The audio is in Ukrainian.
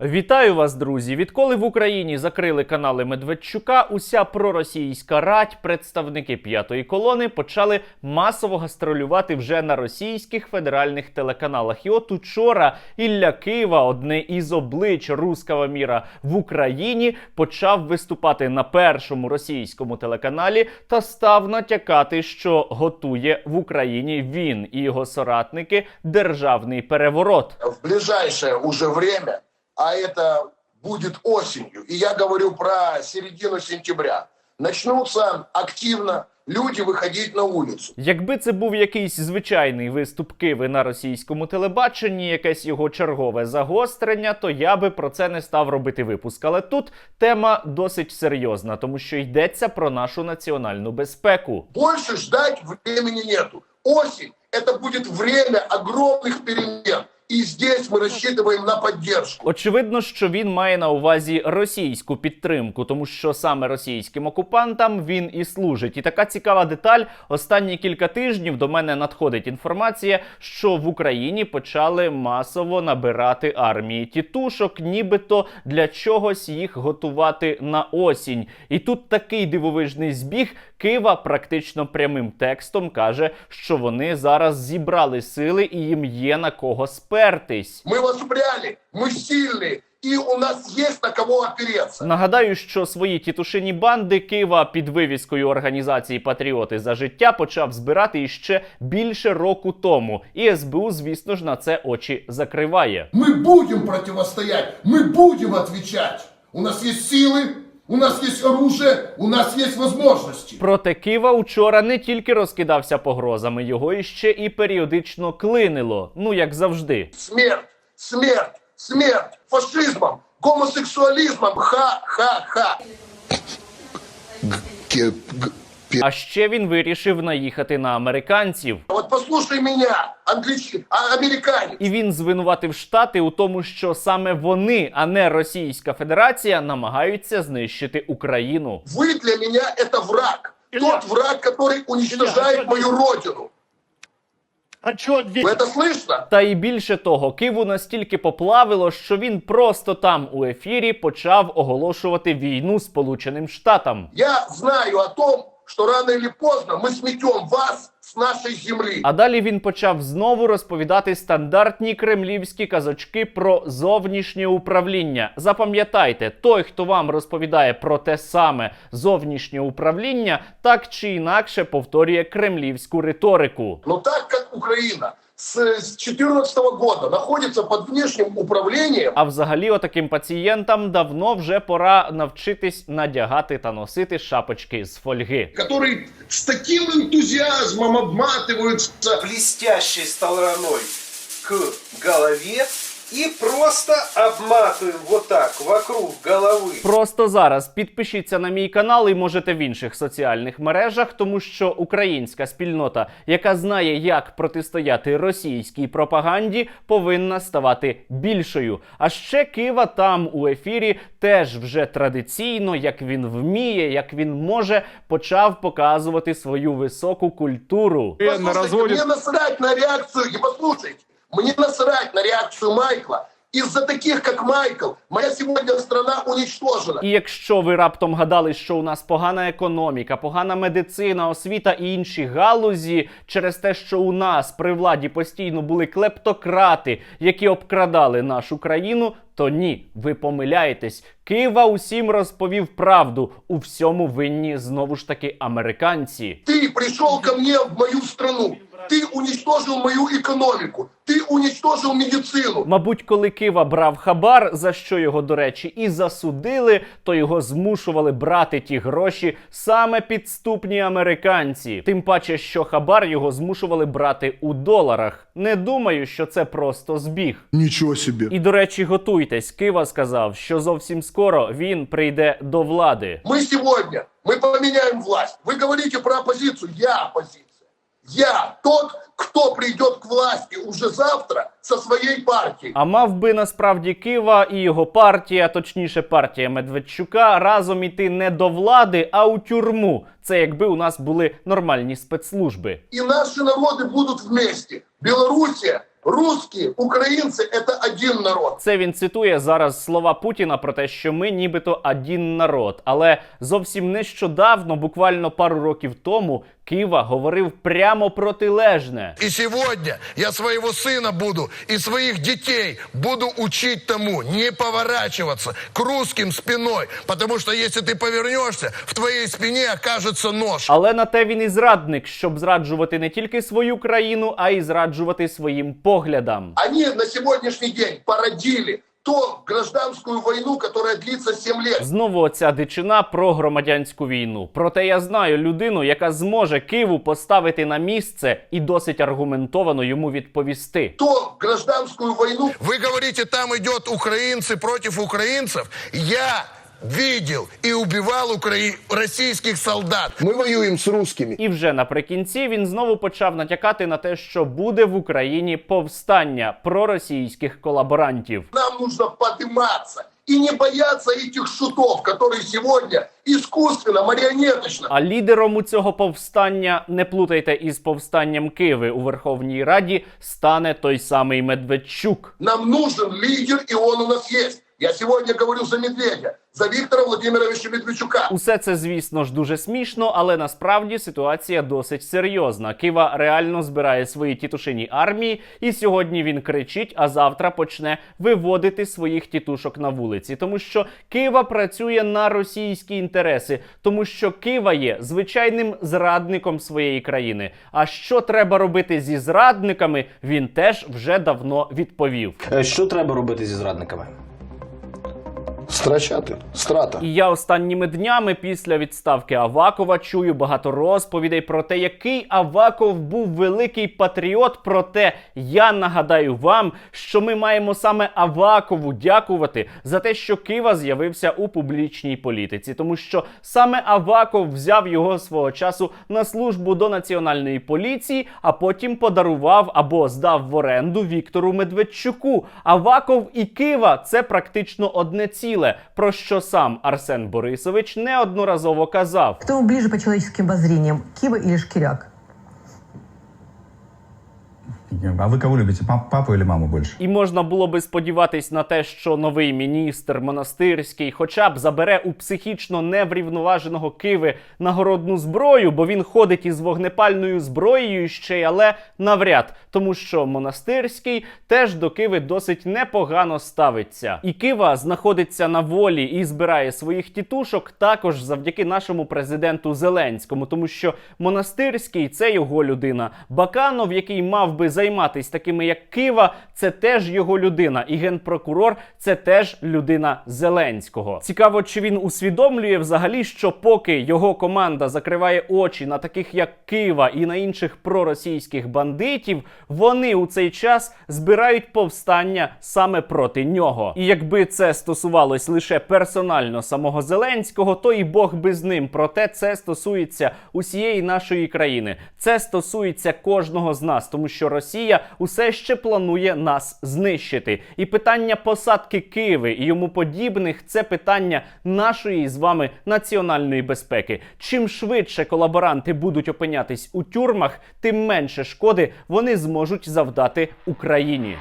Вітаю вас, друзі! Відколи в Україні закрили канали Медведчука, уся проросійська рать, представники п'ятої колони почали масово гастролювати вже на російських федеральних телеканалах. І от учора Ілля Кива, одне із облич руского міра в Україні, почав виступати на першому російському телеканалі та став натякати, що готує в Україні він і його соратники державний переворот. в ближайшее уже время, а это будет осенью, и я говорю про середину сентября, начнутся активно люди выходить на улицу. Якби це був якийсь звичайний виступ Киви на російському телебаченні, якесь його чергове загострення, то я би про це не став робити випуск. Але тут тема досить серйозна, тому що йдеться про нашу національну безпеку. Больше ждать времени нету. Осень – это будет время огромных перемен, и здесь мы рассчитываем на поддержку. Очевидно, що він має на увазі російську підтримку, тому що саме російським окупантам він і служить. І така цікава деталь. Останні кілька тижнів до мене надходить інформація, що в Україні почали масово набирати армії тітушок, нібито для чогось їх готувати на осінь. І тут такий дивовижний збіг. Кива практично прямим текстом каже, що вони зараз зібрали сили і їм є на кого спертись. Мы возбряли, мы сильные, и у нас есть на кого опереться. Нагадаю, що свої тітушині банди Києва під вивіскою організації Патріоти за життя почав збирати іще більше року тому. І СБУ, звісно ж, на це очі закриває. Мы будем противостоять, мы будем отвечать. У нас есть силы, у нас є оружие, у нас є можливості. Проте Кива учора не тільки розкидався погрозами, його іще і періодично клинило. Ну як завжди. Смерть, смерть, смерть фашизмом, гомосексуалізмом. ха-ха-ха А ще він вирішив наїхати на американців. Вот послушай меня, англичанин, а, американец. І він звинуватив штати у тому, що саме вони, а не Російська Федерація, намагаються знищити Україну. Вы для меня это враг. Тот враг, который уничтожает мою родину. Отчет Вы это слышно? Та і більше того, Киву настільки поплавило, що він просто там у ефірі почав оголошувати війну Сполученим Штатам. Я знаю о том, что рано чи поздно ми сметем вас з нашої землі. А далі він почав знову розповідати стандартні кремлівські казочки про зовнішнє управління. Запам'ятайте, той, хто вам розповідає про те саме зовнішнє управління, так чи інакше повторює кремлівську риторику. Ну так як Украина с 2014 года находится под внешним управлением, А взагалі, отаким пацієнтам давно вже пора навчитись надягати та носити шапочки з фольги. который с таким энтузиазмом обматываются блестящей стороной к голове и просто обматываем вот так вокруг головы. Просто зараз підпишіться на мій канал і можете в інших соціальних мережах, тому що українська спільнота, яка знає, як протистояти російській пропаганді, повинна ставати більшою. А ще Кива там у ефірі теж вже традиційно, як він вміє, як він може, почав показувати свою високу культуру. Послушайте, мне насрать на реакцию, и послушайте, мне насрать на реакцию Майкла. Из-за таких, как Майкл, моя сегодня страна уничтожена. І якщо ви раптом гадали, що у нас погана економіка, погана медицина, освіта і інші галузі, через те, що у нас при владі постійно були клептократи, які обкрадали нашу країну, то ні, ви помиляєтесь. Кива усім розповів правду. У всьому винні знову ж таки американці. Ты пришел ко мне в мою страну, ты уничтожил мою экономику, ты уничтожил медицину. Мабуть, коли Кива брав хабар, за що його, до речі, і засудили, то його змушували брати ті гроші саме підступні американці. Тим паче, що хабар його змушували брати у доларах. Не думаю, що це просто збіг. Ничего себе. І до речі, готуйтесь. Кива сказав, що зовсім скоро він прийде до влади. Мы сегодня, мы поменяем власть. Вы говорите про оппозицию, я оппозиция. Я тот, кто придет к власти уже завтра со своей партией. А мав би насправді Кива і його партія, точніше партія Медведчука, разом іти не до влади, а у тюрму. Це якби у нас були нормальні спецслужби. И наши народы будут вместе. Белоруссия русские, украинцы – это один народ. Це він цитує зараз слова Путіна про те, що ми нібито один народ. Але зовсім нещодавно, буквально пару років тому, Кива говорив прямо протилежне. И сегодня я своего сына буду и своих детей буду учить тому не поворачиваться к русским спиной, потому что если ты повернешься, в твоей спине окажется нож. Але на те він і зрадник, щоб зраджувати не тільки свою країну, а й зраджувати своїм поглядам. Они на сегодняшний день породили ту гражданську війну, яка длиться 7 лет. Знову оця дичина про громадянську війну. Проте я знаю людину, яка зможе Киву поставити на місце і досить аргументовано йому відповісти. То гражданську війну ви говорите, там идет українці проти українців. Я видел и убивал укра- российских солдат. Мы воюем с русскими. І вже наприкінці він знову почав натякати на те, що буде в Україні повстання проросійських колаборантів. нам нужно подниматься и не бояться этих шутов, которые сегодня искусственно, марионеточно А лідером у цього повстання не плутайте із повстанням Киви у Верховній Раді стане той самий Медведчук. Нам нужен лидер, и он у нас есть. Я сегодня говорю за Медведя, за Виктора Владимировича Медведчука. Усе це, звісно ж, дуже смішно, але насправді ситуація досить серйозна. Кива реально збирає свої тітушині армії, і сьогодні він кричить, а завтра почне виводити своїх тітушок на вулиці, тому що Кива працює на російські інтереси, тому що Кива є звичайним зрадником своєї країни. А що треба робити зі зрадниками, він теж вже давно відповів. Е, Що треба робити зі зрадниками? Страчаты. Страта. І я останніми днями після відставки Авакова чую багато розповідей про те, який Аваков був великий патріот. Проте я нагадаю вам, що ми маємо саме Авакову дякувати за те, що Кива з'явився у публічній політиці, тому що саме Аваков взяв його свого часу на службу до національної поліції, а потім подарував або здав в оренду Віктору Медведчуку. Аваков і Кива це практично одне ціле, про що сам Арсен Борисович неодноразово казав. Хто ближе по человеческим базрінням Кива і Шкиряк? А вы кого любите, пап- папу или маму больше? І можна було би сподіватись на те, що новий міністр монастирський хоча б забере у психічно неврівноваженого Киви нагородну зброю, бо він ходить із вогнепальною зброєю ще й але навряд, тому що монастирський теж до Киви досить непогано ставиться. І Кива знаходиться на волі і збирає своїх тітушок також завдяки нашому президенту Зеленському, тому що монастирський це його людина. Баканов, який мав би займатися такими, як Кива, це теж його людина. І генпрокурор це теж людина Зеленського. Цікаво, чи він усвідомлює взагалі, що поки його команда закриває очі на таких, як Кива, і на інших проросійських бандитів, вони у цей час збирають повстання саме проти нього. І якби це стосувалось лише персонально самого Зеленського, то і Бог би з ним. Проте це стосується усієї нашої країни. Це стосується кожного з нас, тому що Росія усе ще планує нас знищити. І питання посадки Києва і йому подібних це питання нашої з вами національної безпеки. Чим швидше колаборанти будуть опинятись у тюрмах, тим менше шкоди вони зможуть завдати Україні.